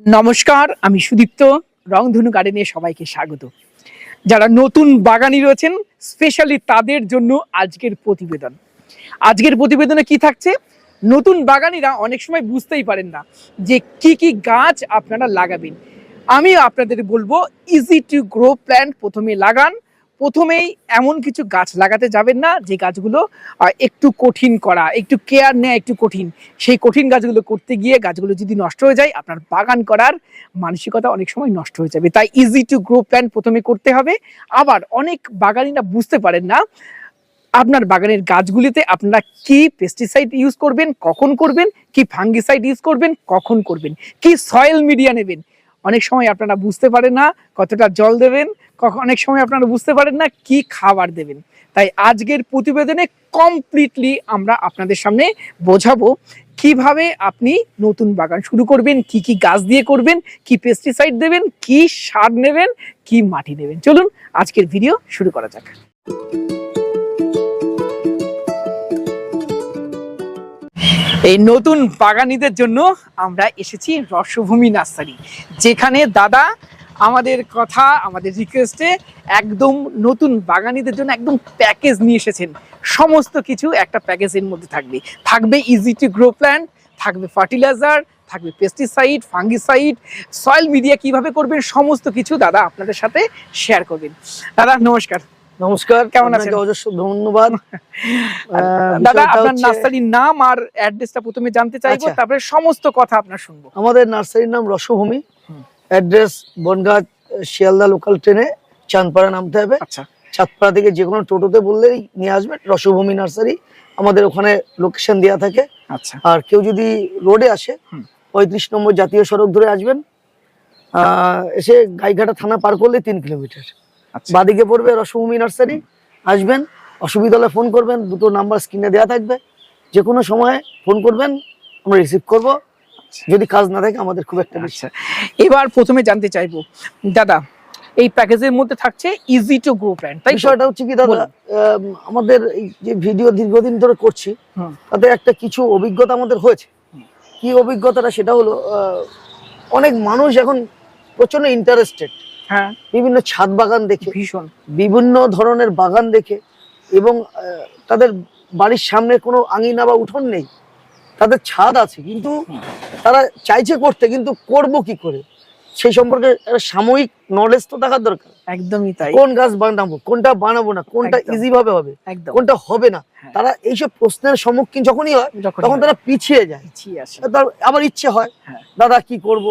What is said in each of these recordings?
নমস্কার, আমি সুদীপ্ত। রংধনু গার্ডেনে সবাইকে স্বাগত। যারা নতুন বাগানি রয়েছেন স্পেশালি তাদের জন্য আজকের প্রতিবেদন। আজকের প্রতিবেদনে কি থাকছে? নতুন বাগানিরা অনেক সময় বুঝতেই পারেন না যে কি কি গাছ আপনারা লাগাবেন। আমি আপনাদের বলব ইজি টু গ্রো প্ল্যান্ট প্রথমে লাগান প্রথমেই এমন কিছু গাছ লাগাতে যাবেন না, যে গাছগুলো একটু কঠিন করা, একটু কেয়ার নেওয়া একটু কঠিন। সেই কঠিন গাছগুলো করতে গিয়ে গাছগুলো যদি নষ্ট হয়ে যায়, আপনার বাগান করার মানসিকতা অনেক সময় নষ্ট হয়ে যাবে। তাই ইজি টু গ্রো প্ল্যান প্রথমে করতে হবে। আবার অনেক বাগানিরা বুঝতে পারেন না, আপনার বাগানের গাছগুলিতে আপনারা কি পেস্টিসাইড ইউজ করবেন, কখন করবেন, কি ফাঙ্গিসাইড ইউজ করবেন, কখন করবেন, কি সয়েল মিডিয়া নেবেন। অনেক সময় আপনারা বুঝতে পারেন না কতটা জল দেবেন অনেক সময় আপনারা বুঝতে পারেন না কি খাবার দেবেন। তাই আজকের প্রতিবেদনে কমপ্লিটলি আমরা আপনাদের সামনে বোঝাবো কীভাবে আপনি নতুন বাগান শুরু করবেন, কি কি গাছ দিয়ে করবেন, কি পেস্টিসাইড দেবেন, কি সার নেবেন, কি মাটি নেবেন। চলুন আজকের ভিডিও শুরু করা যাক। এই নতুন বাগানিদের জন্য আমরা এসেছি রসভূমি নার্সারি, যেখানে দাদা আমাদের কথা, আমাদের রিকোয়েস্টে একদম নতুন বাগানিদের জন্য একদম প্যাকেজ নিয়ে এসেছেন। সমস্ত কিছু একটা প্যাকেজের মধ্যে থাকবে। থাকবে ইজি টু গ্রো প্ল্যান্ট থাকবে ফার্টিলাইজার থাকবে পেস্টিসাইড ফাঙ্গিসাইড সয়েল মিডিয়া কীভাবে করবেন, সমস্ত কিছু দাদা আপনাদের সাথে শেয়ার করবেন। দাদা, নমস্কার। নমস্কার কেমন আছেন? অজস্র ধন্যবাদ। আহ, দাদা আপনার নার্সারির নাম আর অ্যাড্রেসটা প্রথমে জানতে চাইব আচ্ছা। তারপরে সমস্ত কথা আপনার শুনব। আমাদের নার্সারির নাম রসভূমি। অ্যাড্রেস বনগাঁ শিয়ালদা লোকাল ট্রেনে চাঁদপাড়া নামতে হবে। আচ্ছা। চাঁদপাড়া থেকে যে কোনো টোটোতে বললেই নিয়ে আসবেন রসভূমি নার্সারি। আমাদের ওখানে লোকেশন দেওয়া থাকে। আচ্ছা। আর কেউ যদি রোডে আসে পঁয়ত্রিশ নম্বর জাতীয় সড়ক ধরে আসবেন। আহ, এসে গাইঘাটা থানা পার করলে তিন কিলোমিটার। আচ্ছা বাদিকে পড়বে রসভূমি নার্সারি আসবেন অসুবিধা হলে ফোন করবেন দুটো নাম্বার স্ক্রিনে দেওয়া থাকবে। যে কোনো সময় ফোন করবেন আমরা রিসিভ করব। যদি কাজ না থাকে আমাদের খুব একটা আচ্ছা। এবার প্রথমে জানতে চাইব দাদা এই প্যাকেজের মধ্যে থাকছে ইজি টু গ্রো প্ল্যান্ট তাই বিষয়টা হচ্ছে কি দাদা। আমাদের এই যে ভিডিও দীর্ঘদিন ধরে করছি তাতে একটা কিছু অভিজ্ঞতা আমাদের হয়েছে। কি অভিজ্ঞতাটা সেটা হলো অনেক মানুষ এখন প্রচণ্ড ইন্টারেস্টেড হ্যাঁ। বিভিন্ন ছাদ বাগান দেখে ভীষণ। বিভিন্ন ধরনের বাগান দেখে এবং তাদের বাড়ির সামনে কোনো আঙিনা বা উঠোন নেই। তাদের ছাদ আছে কিন্তু তারা চাইছে করতে কিন্তু করব কি করে? সেই সম্পর্কে সাময়িক নলেজ তো থাকার দরকার। একদমই তাই। কোন গাছ বানাবো কোনটা বানাবো না কোনটা ইজি ভাবে হবে একদম। কোনটা হবে না হ্যাঁ। তারা এইসব প্রশ্নের সম্মুখীন যখনই হয় তখন তারা পিছিয়ে যায়। আবার ইচ্ছে হয় হ্যাঁ। দাদা কি করব?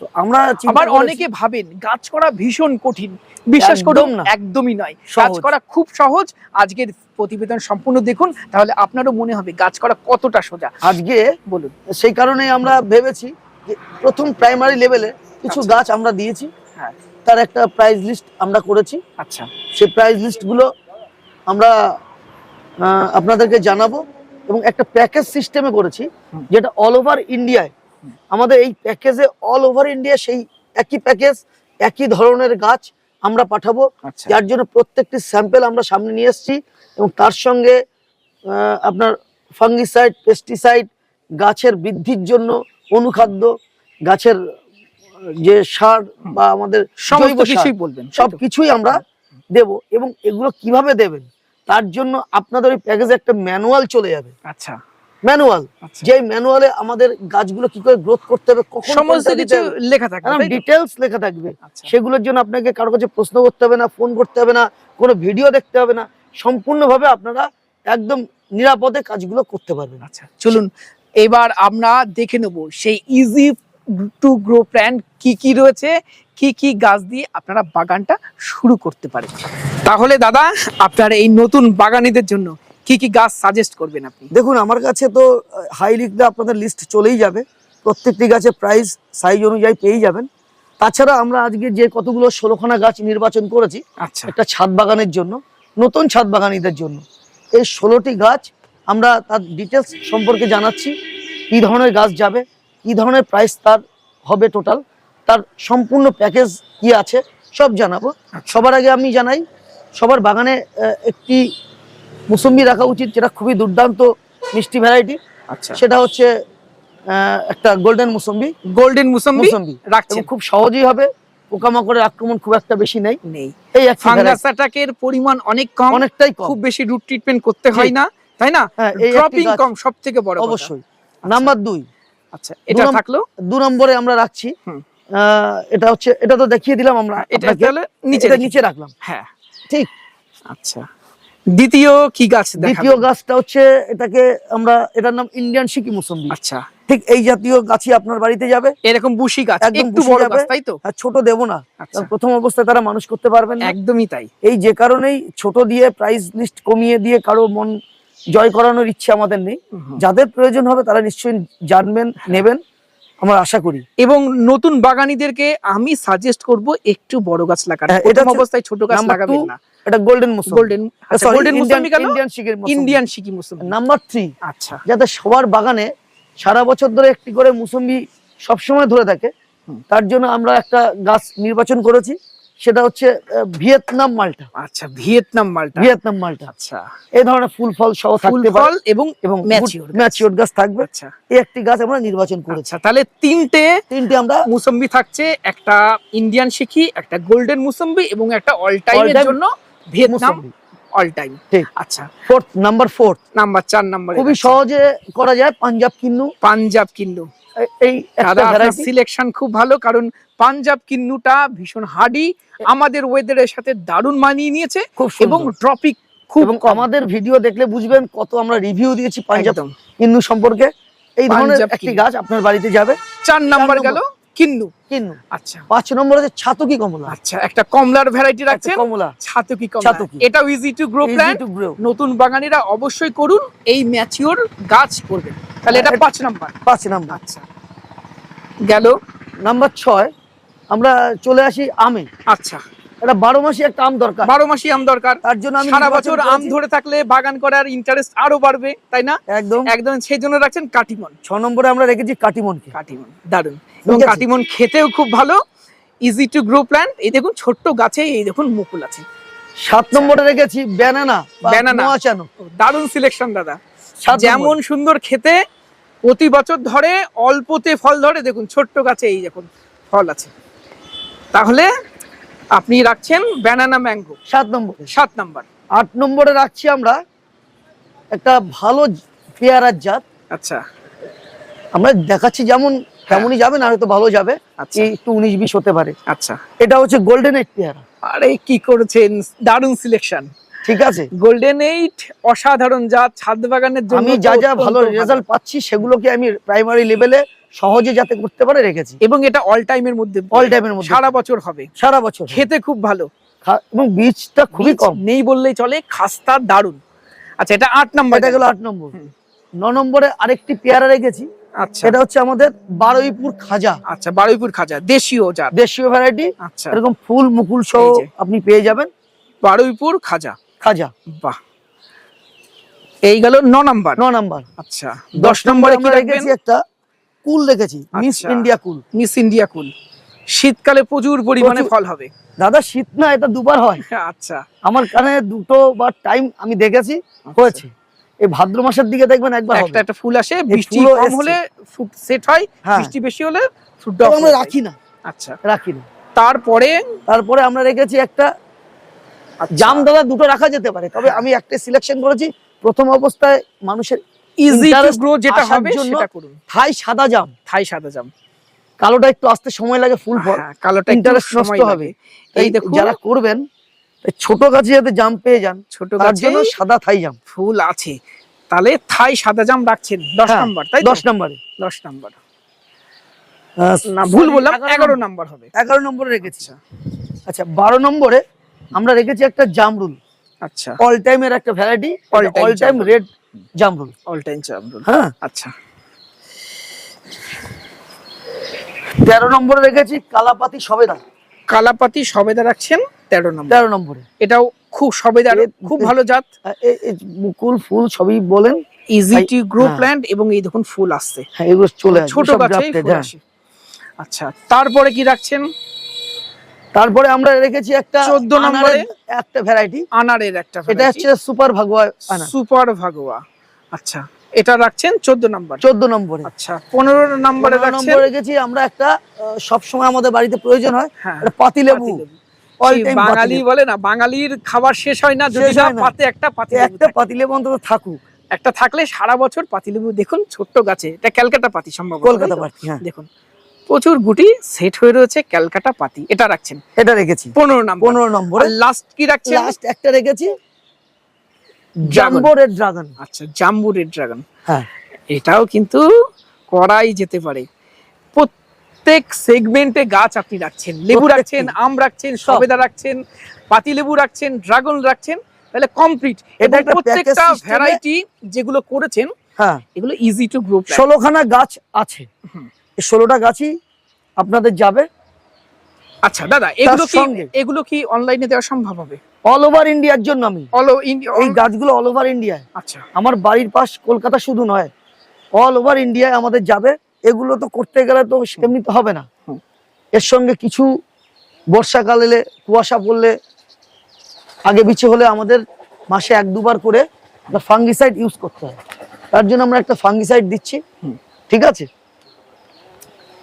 তো আমরা আবার অনেকে ভাবেন গাছ করা ভীষণ কঠিন। বিশ্বাস করুন একদমই নয়। গাছ করা খুব সহজ। আজকের প্রতিবেদন সম্পূর্ণ দেখুন তাহলে আপনারও মনে হবে গাছ করা কতটা সোজা। আজকে বলুন। সেই কারণে আমরা ভেবেছি যে প্রথম প্রাইমারি লেভেলে কিছু আচ্ছা। গাছ আমরা দিয়েছি। হ্যাঁ। তার একটা প্রাইজ লিস্ট আমরা করেছি। আচ্ছা। সেই প্রাইস লিস্টগুলো আমরা আপনাদেরকে জানাব এবং একটা প্যাকেজ সিস্টেমে করেছি যেটা অল ওভার ইন্ডিয়ায়। আমাদের এই প্যাকেজে অল ওভার ইন্ডিয়া সেই একই প্যাকেজ একই ধরনের গাছ আমরা পাঠাবো। আচ্ছা। যার জন্য প্রত্যেকটি স্যাম্পেল আমরা সামনে নিয়ে এসেছি এবং তার সঙ্গে আপনার ফাঙ্গিসাইড পেস্টিসাইড গাছের বৃদ্ধির জন্য অনুখাদ্য গাছের যে সার বা আমাদের সমস্ত কিছুই বলবেন সব কিছুই আমরা দেব এবং এগুলো কীভাবে দেবেন? তার জন্য আপনাদের ওই প্যাকেজে একটা ম্যানুয়াল চলে যাবে। আচ্ছা। ম্যানুয়াল যে ম্যানুয়ালে আমাদের গাছগুলো কি করে গ্রোথ করতে হবে কখন সমস্ত কিছু লেখা থাকে একদম তাই ডিটেলস লেখা থাকবে। আচ্ছা। সেগুলোর জন্য আপনাকে কারও কাছে প্রশ্ন করতে হবে না ফোন করতে হবে না কোনো ভিডিও দেখতে হবে না। সম্পূর্ণভাবে আপনারা একদম নিরাপদে কাজগুলো করতে পারবেন। আচ্ছা চলুন। এবার আমরা দেখে নেব সেই ইজি টু গ্রো প্ল্যান কি কি রয়েছে কি কি গাছ দিয়ে আপনারা বাগানটা শুরু করতে পারেন। তাহলে দাদা আপনার এই নতুন বাগানীদের জন্য কি কি গাছ সাজেস্ট করবেন আপনি? দেখুন আমার কাছে তো হাই লিখলে আপনাদের লিস্ট চলেই যাবে। প্রত্যেকটি গাছে প্রাইস সাইজ অনুযায়ী পেয়ে যাবেন। তাছাড়া আমরা আজকে যে কতগুলো ষোলোখানা গাছ নির্বাচন করেছি আচ্ছা। একটা ছাদ বাগানের জন্য নতুন ছাদ বাগানিদের জন্য। এই ষোলোটি গাছ আমরা তার ডিটেলস সম্পর্কে জানাচ্ছি কী ধরনের গাছ যাবে কি ধরনের প্রাইস তার হবে টোটাল তার সম্পূর্ণ প্যাকেজ কি আছে সব জানাব। সবার আগে আমি জানাই সবার বাগানে একটি মুসম্বি রাখা উচিত যেটা খুবই দুর্দান্ত মিষ্টি ভ্যারাইটি আচ্ছা। সেটা হচ্ছে একটা গোল্ডেন মুসম্বি। গোল্ডেন মুসম্বি? মুসম্বি। রাখছেন খুব সহজেই হবে পোকামাকড়ের আক্রমণ খুব একটা বেশি নেই। নেই। এই ফাঙ্গাস অ্যাটাকের পরিমাণ অনেক কম অনেকটাই খুব বেশি রুট ট্রিটমেন্ট করতে হয় না তাই না? হ্যাঁ ড্রপিং কম সব থেকে বড় অবশ্যই। নাম্বার দুই। আচ্ছা এটা থাকল? দু নম্বরে আমরা রাখছি। আহ, এটা হচ্ছে এটা তো দেখিয়ে দিলাম আমরা এটা নিচে নিচে রাখলাম। হ্যাঁ। ঠিক। আচ্ছা। দ্বিতীয় কি গাছ দ্বিতীয় গাছটা হচ্ছে এটাকে আমরা এটার নাম ইন্ডিয়ান সিকি মুসম্বি আচ্ছা। ঠিক এই জাতীয় গাছই আপনার বাড়িতে যাবে। এরকম বুশি গাছ একটু বড় গাছ তাই তো? ছোট দেবো না। আচ্ছা। প্রথম অবস্থায় তারা মানুষ করতে পারবেন না। একদমই তাই। এই যে কারণেই ছোট দিয়ে প্রাইস লিস্ট কমিয়ে দিয়ে কারও মন জয় করানোর ইচ্ছে আমাদের নেই। যাদের প্রয়োজন হবে তারা নিশ্চয়ই জানবেন নেবেন। আমরা আশা করি। এবং নতুন বাগানীদেরকে আমি সাজেস্ট করব একটু বড় গাছ লাগানো হ্যাঁ, এটা অবস্থায় ছোট গাছ লাগাবেন না। এটা গোল্ডেন গোল্ডেন গোল্ডেন ইন্ডিয়ান শিকের ইন্ডিয়ান শিকি মুসম্বি নাম্বার থ্রি আচ্ছা। যাতে সবার বাগানে সারা বছর ধরে একটি করে মুসম্বি সবসময় ধরে থাকে। তার জন্য আমরা একটা গাছ নির্বাচন করেছি। সেটা হচ্ছে ভিয়েতনাম মালটা। আচ্ছা ভিয়েতনাম মালটা। ভিয়েতনাম মালটা। আচ্ছা। এই ধরনের ফুল ফল সহ থাকতে পারে। ফল এবং এবং। ম্যাচিওর গাছ। থাকবে। আচ্ছা। এই একটি গাছ আমরা নির্বাচন করেছি। আচ্ছা তাহলে তিনটে তিনটে আমরা মুসম্বি থাকছে একটা ইন্ডিয়ান শিখি একটা গোল্ডেন মুসম্বি এবং একটা অল টাইমের জন্য ভিয়েতনাম অল টাইম ঠিক। আচ্ছা। ফোর্থ নাম্বার ফোর্থ নাম্বার চার নাম্বার খুবই সহজে করা যায় পাঞ্জাব কিন্নু। পাঞ্জাব কিন্নু। এই সিলেকশন খুব ভালো কারণ পাঞ্জাব কিন্নুটা ভীষণ হার্ডি আমাদের ওয়েদারের সাথে দারুণ মানিয়ে নিয়েছে খুব এবং ট্রপিক খুব এবং আমাদের ভিডিও দেখলে বুঝবেন কত আমরা রিভিউ দিয়েছি পাঞ্জাব কিন্নু সম্পর্কে। এই ধরনের একটি গাছ আপনার বাড়িতে যাবে। চার নাম্বার। গেল কিন্নু। কিন্নু। আচ্ছা। পাঁচ নম্বর হচ্ছে ছাতকি কমলা। আচ্ছা একটা কমলার ভ্যারাইটি রাখছেন। কমলা। ছাতুকি কমলা। এটাও ইজি টু গ্রো প্ল্যান্ট নতুন বাগানীরা অবশ্যই করুন এই ম্যাচিওর গাছ করবেন। তাহলে এটা পাঁচ নাম্বার। পাঁচ নাম্বার। আচ্ছা। গেল। নাম্বার ছয় আমরা চলে আসি আমে। আচ্ছা। এটা বারো মাসে একটা আম দরকার। বারো মাসি আম দরকার। তার জন্য আমি সারা বছর আম ধরে থাকলে বাগান করার ইন্টারেস্ট আরও বাড়বে তাই না? একদম। একদম সেই জন্য রাখছেন কাটিমন। ছ নম্বরে আমরা রেখেছি কাটিমন দারুণ এবং কাটিমন খেতেও খুব ভালো ইজি টু গ্রো প্ল্যান্ট এই দেখুন ছোট্ট গাছে এই দেখুন মুকুল আছে। সাত নম্বরে রেখেছি ব্যানানা Banana। নোয়াচানো দারুণ সিলেকশন দাদা। যেমন সুন্দর খেতে প্রতি বছর ধরে অল্পতে ফল ধরে দেখুন ছোট্ট গাছে এই দেখুন ফল আছে। তাহলে আপনি রাখছেন ব্যানানা ম্যাঙ্গো সাত নম্বরে। সাত নম্বর। আট নম্বরে রাখছি আমরা একটা ভালো পেয়ারার জাত। আচ্ছা। আমরা দেখাচ্ছি যেমন তেমনই যাবে না হয়তো ভালো যাবে। আচ্ছা। একটু উনিশ বিশ হতে পারে। আচ্ছা। এটা হচ্ছে গোল্ডেন এইট পেয়ারা। আরে কি করেছেন? দারুণ সিলেকশন ঠিক আছে? গোল্ডেন এইট অসাধারণ যা ছাদ বাগানের জন্য আমি যা যা ভালো রেজাল্ট পাচ্ছি সেগুলোকে আমি প্রাইমারি লেভেলে সহজে যাতে করতে পারে রেখেছি। এবং এটা অল টাইমের মধ্যে অল টাইমের মধ্যে। সারা বছর হবে। সারা বছর। খেতে খুব ভালো। এবং বীজটা খুবই কম। নেই বললেই চলে খাস্তা দারুণ আচ্ছা এটা আট নম্বর। এটা গেল আট নম্বর। ন নম্বরে আরেকটি পেয়ারা রেখেছি। আচ্ছা। এটা হচ্ছে আমাদের বারুইপুর খাজা। আচ্ছা বারুইপুর খাজা দেশীয় জাত। দেশীয় ভ্যারাইটি আচ্ছা। এরকম ফুল মুকুল সহ আপনি পেয়ে যাবেন। বারুইপুর খাজা। খাজা। বাহ। এই গেল ন নাম্বার। ন নাম্বার। আচ্ছা দশ নম্বরে কি রেখেছি একটা কুল রেখেছি মিস আচ্ছা। India cool. Miss India cool. শীতকালে প্রচুর পরিমাণে ফল হবে। দাদা শীত না এটা দুবার হয়। আচ্ছা। আমার কানে দুটো বা টাইম আমি দেখেছি হয়েছে। এই ভাদ্র মাসের দিকে দেখবেন একবার একটা একটা ফুল আসে বৃষ্টি কম হলে সেট হয় হ্যাঁ। বৃষ্টি বেশি হলে আমরা রাখি না। আচ্ছা। রাখি না। তারপরে তারপরে আমরা রেখেছি একটা আচ্ছা, জাম দাদা দুটো রাখা যেতে পারে তবে আমি একটা সিলেকশন করেছি প্রথম অবস্থায় মানুষের ইজি গ্রো যেটা হবে সেটা করুন। থাই সাদা জাম। থাই সাদা জাম। কালোটা একটু আসতে সময় লাগে ফুল ফল হ্যাঁ, কালোটা ইন্টারেস্ট সময় নষ্ট হবে। এই দেখুন। যারা করবেন ছোট গাছে যাতে জাম পেয়ে যান ছোট গাছে জন্য সাদা থাই জাম। ফুল আছে। তাহলে থাই সাদা জাম রাখছেন দশ হ্যাঁ, নাম্বার তাই দশ নম্বরে। দশ নাম্বার। না ভুল বললাম এগারো নাম্বার হবে। এগারো নম্বরে রেখেছি। আচ্ছা। আচ্ছা বারো নম্বরে আমরা রেখেছি একটা জামরুল আচ্ছা। অল টাইম এর একটা ভ্যারাইটি অল টাইম রেড জামরুল অল টাইম জামরুল হ্যাঁ। আচ্ছা। তেরো নম্বরে রেখেছি কালাপাতি সবেদা। কালাপাতি সবেদা রাখছেন তেরো নম্বর। তেরো নম্বরে। এটাও খুব সবেদার এ- খুব ভালো জাত। এ- এ মুকুল ফুল সবই বলেন। ইজি টু গ্রো হ্যাঁ। প্ল্যান্ট এবং এই দেখুন ফুল আসছে। হ্যাঁ এগুলো চলে ছোট ফুল হ্যাঁ। আচ্ছা তারপরে কি রাখছেন? তারপরে আমরা রেখেছি একটা 14 নম্বরে একটা ভ্যারাইটি আনারের একটা এটা হচ্ছে সুপার ভাগোয়া আনার। সুপার ভাগোয়া। আচ্ছা এটা রাখছেন চোদ্দ নম্বর? চোদ্দ নম্বরে। আচ্ছা পনেরো নাম্বারে রাখছেন? নম্বরে গেছি আমরা একটা সব সময় আমাদের বাড়িতে প্রয়োজন হয় হ্যাঁ একটা পাতিলেবু বাঙালি বলে না বাঙালির খাবার শেষ হয় না যদি না পাতে একটা পাতি একটা পাতিলেবু অন্তত থাকুক। একটা থাকলে সারা বছর পাতিলেবু দেখুন ছোট্ট গাছে এটা ক্যালকাটা পাতি সম্ভব কলকাতা পাতি হ্যাঁ। দেখুন প্রচুর গুটি সেট হয়ে রয়েছে ক্যালকাটা পাতি। এটা রাখছেন। এটা রেখেছি। পনেরো নাম্বার। পনেরো নম্বর। লাস্ট কি রাখছেন? লাস্ট একটা রেখেছি। জাম্বো রেড ড্রাগন আচ্ছা জাম্বু রেড ড্রাগন হ্যাঁ। এটাও কিন্তু করাই যেতে পারে। প্রত্যেক সেগমেন্টে গাছ আপনি রাখছেন। লেবু রাখছেন আম রাখছেন সবেদা রাখছেন পাতি লেবু রাখছেন ড্রাগন রাখছেন তাহলে কমপ্লিট এটা প্রত্যেকটা ভ্যারাইটি যেগুলো করেছেন হ্যাঁ। এগুলো ইজি টু গ্রো ষোলোখানা গাছ আছে। হুম। এই ষোলোটা গাছই আপনাদের যাবে। আচ্ছা দাদা এগুলো কি। এগুলো কি অনলাইনে দেওয়া সম্ভব হবে? অল ওভার ইন্ডিয়ার জন্য আমি। অল ইন্ডিয়া এই গাছগুলো অল ওভার ইন্ডিয়ায় আচ্ছা। আমার বাড়ির পাশ কলকাতা শুধু নয় অল ওভার ইন্ডিয়ায় আমাদের যাবে। এগুলো তো করতে গেলে তো সেমনি তো হবে না। এর সঙ্গে কিছু বর্ষাকাল এলে কুয়াশা পড়লে আগে পিছে হলে আমাদের মাসে এক দুবার করে ফাঙ্গিসাইড ইউজ করতে হয়। তার জন্য আমরা একটা ফাঙ্গিসাইড দিচ্ছি। ঠিক আছে?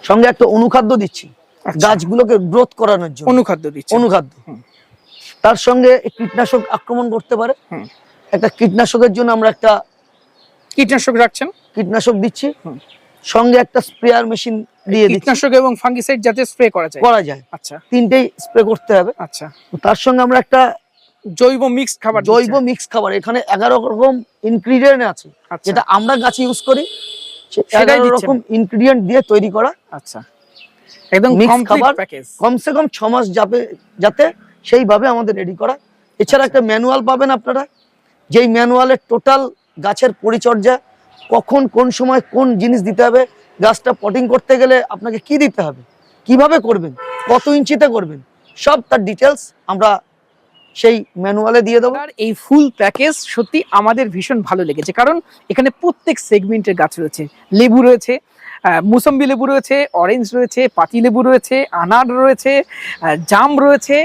সঙ্গে একটা অনুখাদ্য দিচ্ছি। আচ্ছা। গাছগুলোকে গ্রোথ করানোর জন্য। অনুখাদ্য দিচ্ছি। অনুখাদ্য। তার সঙ্গে কীটনাশক আক্রমণ করতে পারে। একটা কীটনাশকের জন্য আমরা একটা কীটনাশক রাখছেন? কীটনাশক দিচ্ছি। সঙ্গে একটা স্প্রেয়ার মেশিন দিয়ে কীটনাশক এবং ফাঙ্গিসাইড যাতে স্প্রে করা যায়। করা যায়। আচ্ছা। তিনটেই স্প্রে করতে হবে। আচ্ছা। তার সঙ্গে আমরা একটা জৈব মিক্স খাবার জৈব। মিক্স খাবার। এখানে এগারো রকম ইনগ্রিডিয়েন্ট আছে। আচ্ছা। যেটা আমরা গাছে ইউজ করি। সেটাই রকম ইনগ্রিডিয়েন্ট দিয়ে তৈরি করা আচ্ছা একদম Mix খাবার। কমসে কম ছ মাস যাবে যাতে সেইভাবে আমাদের রেডি করা এছাড়া আচ্ছা। একটা ম্যানুয়াল পাবেন আপনারা যেই ম্যানুয়ালে টোটাল গাছের পরিচর্যা কখন কোন সময় কোন জিনিস দিতে হবে গাছটা পটিং করতে গেলে আপনাকে কি দিতে হবে কীভাবে করবেন কত ইঞ্চিতে করবেন সব তার ডিটেলস আমরা সেই ম্যানুয়ালে দিয়ে দেবো। আর এই ফুল প্যাকেজ সত্যি আমাদের ভীষণ ভালো লেগেছে। কারণ এখানে প্রত্যেক সেগমেন্টের গাছ রয়েছে। লেবু রয়েছে মুসম্বি লেবু রয়েছে অরেঞ্জ রয়েছে, পাতি লেবু রয়েছে, আনার রয়েছে জাম রয়েছে,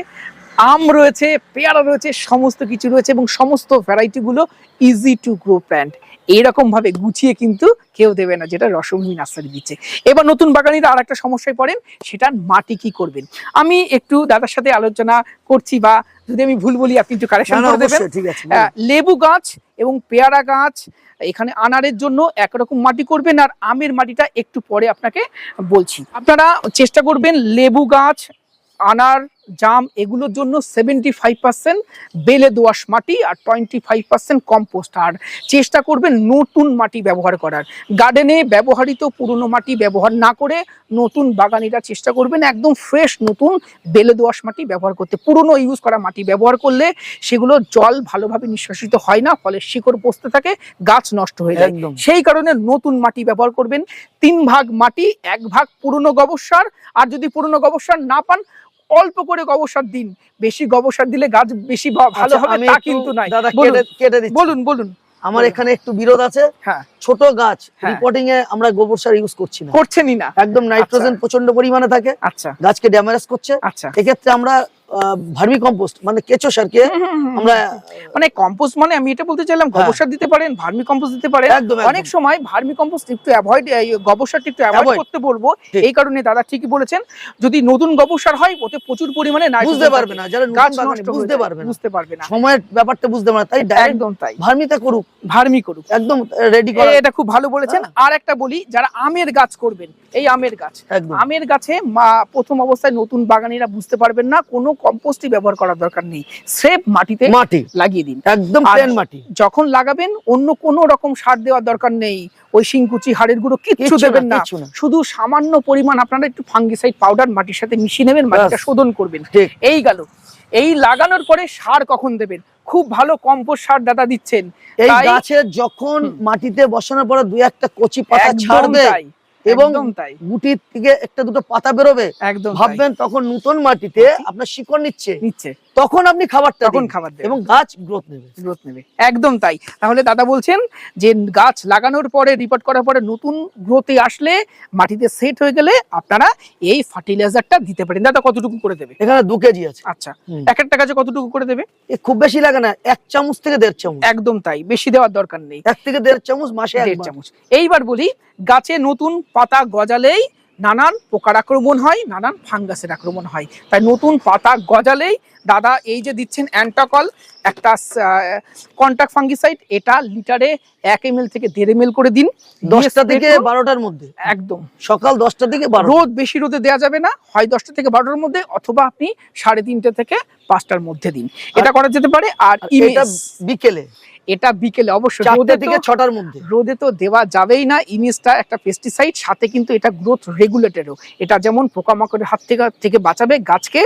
আম রয়েছে, পেয়ারা রয়েছে, সমস্ত কিছু রয়েছে এবং সমস্ত ভ্যারাইটিগুলো ইজি টু গ্রো প্ল্যান্ট এইরকম ভাবে গুছিয়ে কিন্তু কেউ দেবে না যেটা রসভূমি নার্সারি দিচ্ছে। এবার নতুন বাগানিরা আর একটা সমস্যায় পড়েন সেটা মাটি কি করবেন? আমি একটু দাদার সাথে আলোচনা করছি বা যদি আমি ভুল বলি আপনি একটু কারেকশন করে দেবেন। লেবু গাছ এবং পেয়ারা গাছ এখানে আনারের জন্য একরকম মাটি করবেন আর আমের মাটিটা একটু পরে আপনাকে বলছি। আপনারা চেষ্টা করবেন লেবু গাছ আনার জাম এগুলোর জন্য সেভেন্টি ফাইভ পার্সেন্ট বেলে দোআঁশ মাটি আর টোয়েন্টি ফাইভ পার্সেন্ট কম্পোস্ট আর চেষ্টা করবেন নতুন মাটি ব্যবহার করার। গার্ডেনে ব্যবহৃত পুরনো মাটি ব্যবহার না করে নতুন বাগানিরা চেষ্টা করবেন একদম ফ্রেশ নতুন বেলে দোআঁশ মাটি ব্যবহার করতে। পুরনো ইউজ করা মাটি ব্যবহার করলে সেগুলো জল ভালোভাবে নিঃশ্বাসিত হয় না ফলে শিকড় পচতে থাকে গাছ নষ্ট হয়ে যায়। একদম। সেই কারণে নতুন মাটি ব্যবহার করবেন। তিন ভাগ মাটি এক ভাগ পুরনো গোবর সার। আর যদি পুরনো গোবর সার না পান অল্প করে গবসার সার দিন। বেশি গবসার সার দিলে গাছ বেশি ভালো আচ্ছা, হবে তা কিন্তু নাই বলুন, বলুন বলুন। আমার এখানে একটু বিরোধ আছে। হ্যাঁ। ছোট গাছ হ্যাঁ। রিপোর্টিং এ আমরা গোবর সার ইউজ করছি না। করছেনই না। একদম নাইট্রোজেন প্রচণ্ড পরিমাণে থাকে। আচ্ছা। গাছকে ড্যামেজ করছে। আচ্ছা। এক্ষেত্রে আমরা ভার্মি কম্পোস্ট মানে কেঁচো সারকে আমরা মানে কম্পোস্ট মানে আমি এটা বলতে চাইলাম গোবর হ্যাঁ। সার দিতে পারেন ভার্মি কম্পোস্ট দিতে পারেন। অনেক সময় ভার্মি কম্পোস্ট একটু অ্যাভয়েড গোবর সারটা একটু অ্যাভয়েড করতে বলব। এই কারণে দাদা ঠিকই বলেছেন যদি নতুন গোবর সার হয় ওতে প্রচুর পরিমাণে nitrogen বুঝতে পারবে না যারা গাছ নষ্ট বুঝতে পারবে না। বুঝতে পারবে না। সময়ের ব্যাপারটা বুঝতে পারে না তাই একদম তাই। ভার্মিতে করুক। ভার্মি করুক একদম রেডি করা এটা খুব ভালো বলেছেন। হ্যাঁ। আর একটা বলি যারা আমের গাছ করবেন এই আমের গাছ। আমের গাছে প্রথম অবস্থায় নতুন বাগানিরা বুঝতে পারবেন না কোনো কম্পোস্টই ব্যবহার করার দরকার নেই। স্রেফ মাটিতে মাটি। লাগিয়ে দিন। একদম প্লেন মাটি। যখন লাগাবেন অন্য কোনো রকম সার দেওয়ার দরকার নেই। ওই শিংকুচি হাড়ের গুঁড়ো কিচ্ছু কিচ্ছু দেবেন না। শুধু সামান্য পরিমাণ আপনারা একটু ফাঙ্গিসাইড পাউডার মাটির সাথে মিশিয়ে নেবেন মাটিটা শোধন করবেন। এই গেল। এই লাগানোর পরে সার কখন দেবেন? খুব ভালো কম্পোস্ট সার দাদা দিচ্ছেন। এই গাছে গাছের যখন মাটিতে বসানোর পরে দুই একটা কচি পাতা ছাড়বে এবং গুটির থেকে একটা দুটো পাতা বেরোবে একদম ভাববেন তখন নতুন মাটিতে আপনার শিকড় নিচ্ছে। নিচ্ছে। তখন আপনি খাবারটা তখন খাবার দেবেন। এবং গাছ গ্রোথ নেবে। গ্রোথ নেবে। একদম তাই। তাহলে দাদা বলছেন যে গাছ লাগানোর পরে রিপোর্ট করার পরে নতুন গ্রোথে আসলে মাটিতে সেট হয়ে গেলে আপনারা এই ফার্টিলাইজারটা দিতে পারেন। দাদা কতটুকু করে দেবে? এখানে দু কেজি আছে। আচ্ছা। এক একটা গাছে কতটুকু করে দেবে? এ খুব বেশি লাগে না এক চামচ থেকে দেড় চামচ। একদম তাই। বেশি দেওয়ার দরকার নেই। এক থেকে দেড় চামচ মাসে দেড় চামচ। এইবার বলি গাছে নতুন পাতা গজালেই নানান পোকার আক্রমণ হয় নানান ফাঙ্গাসের আক্রমণ হয়। তাই নতুন পাতা গজালেই দাদা এই যে দিচ্ছেন অ্যান্টাকল একটা কন্টাক্ট ফাঙ্গিসাইড এটা লিটারে এক এম থেকে দেড় এম করে দিন। দশটা থেকে বারোটার মধ্যে? একদম। সকাল দশটা থেকে রোদ বেশি রোদে দেওয়া যাবে না হয় দশটা থেকে বারোটার মধ্যে অথবা আপনি সাড়ে তিনটে থেকে পাঁচটার মধ্যে দিন। এটা করা যেতে পারে আর বিকেলে। এটা বিকেলে অবশ্যই। রোদে থেকে ছটার মধ্যে। রোদে তো দেওয়া যাবেই না। ইনিসটা একটা পেস্টিসাইড সাথে কিন্তু এটা গ্রোথ রেগুলেটেডও এটা যেমন পোকামাকড়ের হাত থেকে থেকে বাঁচাবে গাছকে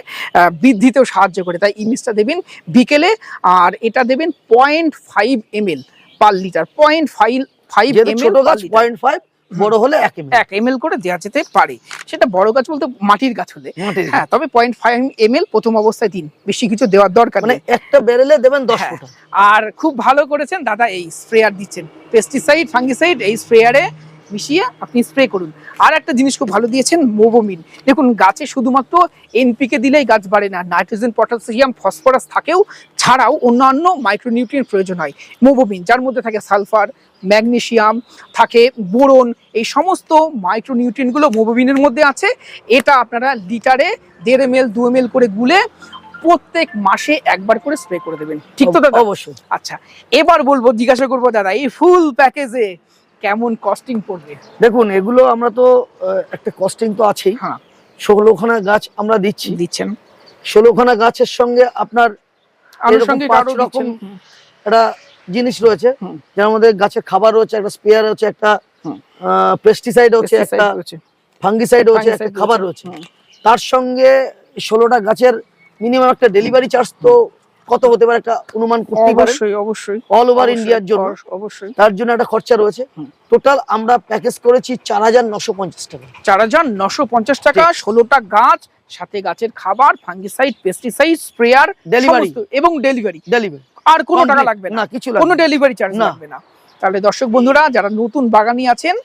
বৃদ্ধিতেও সাহায্য করে। তাই ইনিসটা দেবেন বিকেলে আর এটা দেবেন point five M L per litre point five five ছোট গাছ পয়েন্ট ফাইভ বড় হলে এক এম এক এম করে দেওয়া যেতে পারে। সেটা বড় গাছ বলতে মাটির গাছ হলে। হ্যাঁ তবে পয়েন্ট ফাইভ এম এল প্রথম অবস্থায় দিন। বেশি কিছু দেওয়ার দরকার মানে একটা বেরেলে দেবেন দশ হ্যাঁ। আর খুব ভালো করেছেন দাদা এই স্প্রেয়ার দিচ্ছেন। পেস্টিসাইড ফাঙ্গিসাইড এই স্প্রেয়ারে মিশিয়ে আপনি স্প্রে করুন। আর একটা জিনিস খুব ভালো দিয়েছেন মোবোমিন দেখুন গাছে শুধুমাত্র এনপিকে দিলেই গাছ বাড়ে না নাইট্রোজেন পটাশিয়াম ফসফরাস থাকেও ছাড়াও অন্যান্য মাইক্রোনিউট্রিয়েন্ট প্রয়োজন হয়। মোবোমিন যার মধ্যে থাকে সালফার ম্যাগনেসিয়াম থাকে বোরন এই সমস্ত মাইক্রোনিউট্রিয়েন্টগুলো মোবোমিনের মধ্যে আছে। এটা আপনারা লিটারে দেড় এম এল দু এম এল করে গুলে প্রত্যেক মাসে একবার করে স্প্রে করে দেবেন। ঠিক তো দাদা? অবশ্যই। আচ্ছা এবার বলব জিজ্ঞাসা করব দাদা এই ফুল প্যাকেজে কেমন কস্টিং পড়বে? দেখুন এগুলো আমরা তো একটা কস্টিং তো আছেই। হ্যাঁ। ষোলোখানা গাছ আমরা দিচ্ছি। দিচ্ছেন। ষোলোখানা গাছের সঙ্গে আপনার পাঁচ রকম একটা জিনিস রয়েছে। যার মধ্যে গাছের খাবার রয়েছে একটা স্পেয়ার রয়েছে একটা। পেস্টিসাইড হচ্ছে একটা ফাঙ্গিসাইড হচ্ছে একটা খাবার রয়েছে। তার সঙ্গে ষোলোটা গাছের মিনিমাম একটা ডেলিভারি চার্জ তো কত হতে পারে একটা অনুমান করতে অবশ্যই অবশ্যই। অল ওভার ইন্ডিয়ার জন্য। অবশ্যই, তার জন্য একটা খরচা রয়েছে। টোটাল আমরা প্যাকেজ করেছি চার হাজার নশো পঞ্চাশ টাকা। চার হাজার নশো পঞ্চাশ টাকা ষোলোটা গাছ সাথে গাছের খাবার ফাঙ্গিসাইড পেস্টিসাইড স্প্রেয়ার ডেলিভারি এবং ডেলিভারি ডেলিভারি আর কোনো টাকা লাগবে না। কিছু কোনো লাগবে কোনো ডেলিভারি চার্জ না। লাগবে না। তাহলে দর্শক বন্ধুরা, যারা নতুন বাগানি আছেন,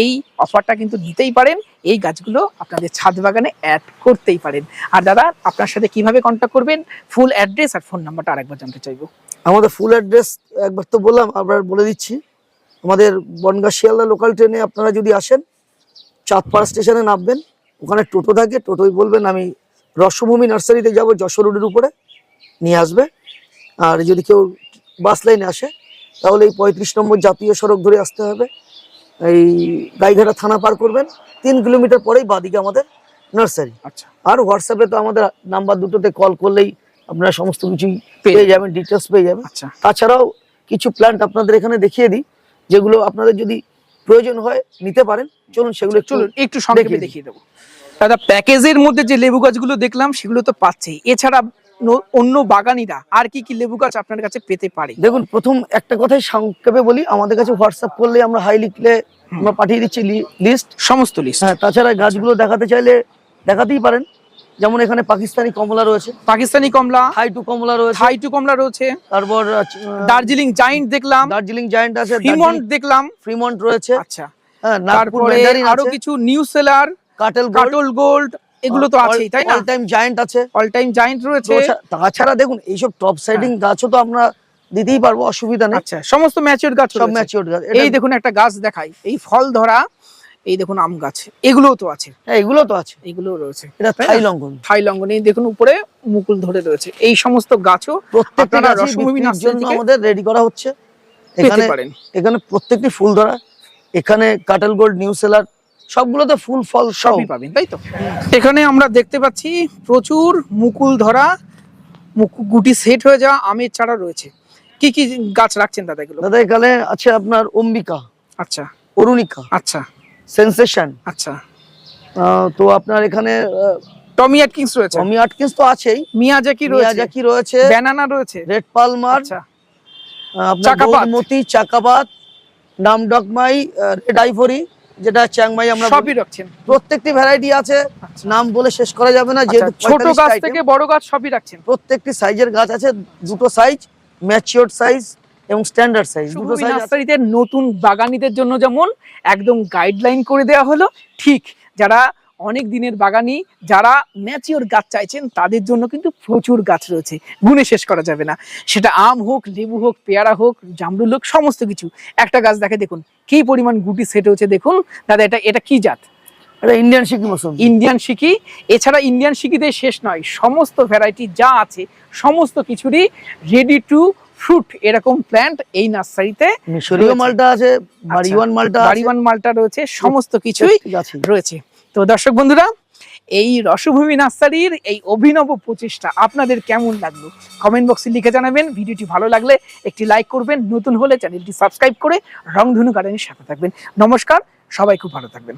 এই অফারটা কিন্তু দিতেই পারেন। এই গাছগুলো আপনাদের ছাদ বাগানে অ্যাড করতেই পারেন। আর দাদা, আপনার সাথে কীভাবে কন্ট্যাক্ট করবেন? ফুল অ্যাড্রেস আর ফোন নাম্বারটা আরেকবার জানতে চাইব। আমাদের ফুল অ্যাড্রেস একবার তো বললাম আবার বলে দিচ্ছি। আমাদের বনগা শিয়ালদা লোকাল ট্রেনে আপনারা যদি আসেন, চাঁদপাড়া স্টেশনে নামবেন, ওখানে টোটো থাকে টোটোই বলবেন, আমি রসভূমি নার্সারিতে যাব, যশোর রোডের উপরে নিয়ে আসবে। আর যদি কেউ বাস লাইনে আসে তাহলে এই পঁয়ত্রিশ নম্বর জাতীয় সড়ক ধরে আসতে হবে। এই গাইঘাটা থানা পার করবেন। তিন কিলোমিটার পরেই বাদিকে আমাদের নার্সারি। আচ্ছা। আর হোয়াটসঅ্যাপে তো আমাদের নাম্বার দুটোতে কল করলেই আপনারা সমস্ত কিছুই পেয়ে যাবেন। ডিটেলস পেয়ে যাবেন। আচ্ছা। তাছাড়াও কিছু প্ল্যান্ট আপনাদের এখানে দেখিয়ে দিই যেগুলো আপনাদের যদি প্রয়োজন হয় নিতে পারেন। চলুন সেগুলো একটু চলুন একটু সংক্ষেপে দেখিয়ে দেবো। দাদা প্যাকেজের মধ্যে যে লেবু গাছগুলো দেখলাম সেগুলো তো পাচ্ছেই। এছাড়া অন্য বাগানিরা আর কি কি লেবু গাছ আপনার কাছে পেতে পারে? দেখুন প্রথম একটা কথাই সংক্ষেপে বলি আমাদের কাছে হোয়াটসঅ্যাপ করলে আমরা হাই লিখলে আমরা পাঠিয়ে দিচ্ছি লিস্ট সমস্ত লিস্ট হ্যাঁ তাছাড়া গাছগুলো দেখাতে চাইলে দেখাতেই পারেন। যেমন এখানে পাকিস্তানি কমলা রয়েছে। পাকিস্তানি কমলা হাই টু কমলা রয়েছে। হাইটু কমলা রয়েছে। তারপর দার্জিলিং জাইন্ট দেখলাম। দার্জিলিং জায়ান্ট আছে ফ্রিমন্ট দেখলাম। ফ্রিমন্ট রয়েছে। আচ্ছা। হ্যাঁ তারপরে আরও কিছু নিউ সেলার কাটেল কাটল গোল্ড এগুলো তো আছেই তাই না? অল টাইম জায়ান্ট আছে। অল টাইম জাইন্ট রয়েছে। তাছাড়া দেখুন এইসব টপ সাইডিং গাছও তো আমরা দিতেই পারব অসুবিধা নেই। আচ্ছা সমস্ত ম্যাচিওর গাছ সব। ম্যাচিওর গাছ এই দেখুন একটা গাছ দেখাই এই ফল ধরা এই দেখুন আম গাছ এগুলোও তো আছে। হ্যাঁ এগুলো তো আছে। এগুলো রয়েছে এটা থাই লঙ্ঘন থাই লঙ্ঘন এই দেখুন উপরে মুকুল ধরে রয়েছে। এই সমস্ত গাছও প্রত্যেকটা নার্সারি জন্য আমাদের রেডি করা হচ্ছে। এখানে এখানে প্রত্যেকটি ফুল ধরা এখানে কাটেল গোল্ড নিউ সেলার সবগুলোতে ফুল ফল সব সবই পাবেন তাই তো? এখানে আমরা দেখতে পাচ্ছি প্রচুর মুকুল ধরা গুটি সেট হয়ে যাওয়া আমের চারা রয়েছে। কি কি গাছ রাখছেন দাদা এগুলো? দাদা এখানে আছে আপনার অম্বিকা আচ্ছা। অরুণিকা আচ্ছা। সেন্সেশন। আচ্ছা। তো আপনার এখানে টমি অ্যাটকিংস রয়েছে? টমি আটকিন্স তো আছেই। মিয়াজাকি রয়েছে। মিয়াজাকি রয়েছে। ব্যানানা রয়েছে। Red Palmer. আচ্ছা। আপনার। মতি চাকাবাত নামডকমাই রেড আইভরি। যেটা চ্যাংমাই আমরা সবই রাখছেন। প্রত্যেকটি ভ্যারাইটি আছে আচ্ছা। নাম বলে শেষ করা যাবে না আচ্ছা, যেহেতু ছোট গাছ থেকে বড় গাছ সবই রাখছেন। প্রত্যেকটি সাইজের গাছ আছে দুটো সাইজ ম্যাচিওর সাইজ এবং স্ট্যান্ডার্ড সাইজ দুটো সাইজ নার্সারিতে নতুন বাগানিদের জন্য যেমন একদম গাইডলাইন করে দেওয়া হলো ঠিক যারা অনেক দিনের বাগানি যারা ম্যাচিওর গাছ চাইছেন তাদের জন্য কিন্তু প্রচুর গাছ রয়েছে। গুণে শেষ করা যাবে না। সেটা আম হোক লেবু হোক পেয়ারা হোক জামরুল হোক সমস্ত কিছু। একটা গাছ দেখে দেখুন কি পরিমাণ গুটি সেট হচ্ছে দেখুন। দাদা এটা এটা কি জাত? এটা ইন্ডিয়ান সিকি মৌসুম। ইন্ডিয়ান শিকি এছাড়া ইন্ডিয়ান শিকিতে শেষ নয়। সমস্ত ভ্যারাইটি যা আছে সমস্ত কিছুরই রেডি টু ফ্রুট এরকম প্ল্যান্ট এই নার্সারিতে মিশরীয় মালটা আছে বাড়িওয়ান মালটা বাড়িওয়ান মালটা রয়েছে সমস্ত কিছুই রয়েছে। তো দর্শক বন্ধুরা, এই রসভূমি নার্সারির এই অভিনব প্রচেষ্টা আপনাদের কেমন লাগল? কমেন্ট বক্সে লিখে জানাবেন। ভিডিওটি ভালো লাগলে একটি লাইক করবেন। নতুন হলে চ্যানেলটি সাবস্ক্রাইব করে রংধনু গার্ডেনের সাথে থাকবেন। নমস্কার, সবাই খুব ভালো থাকবেন।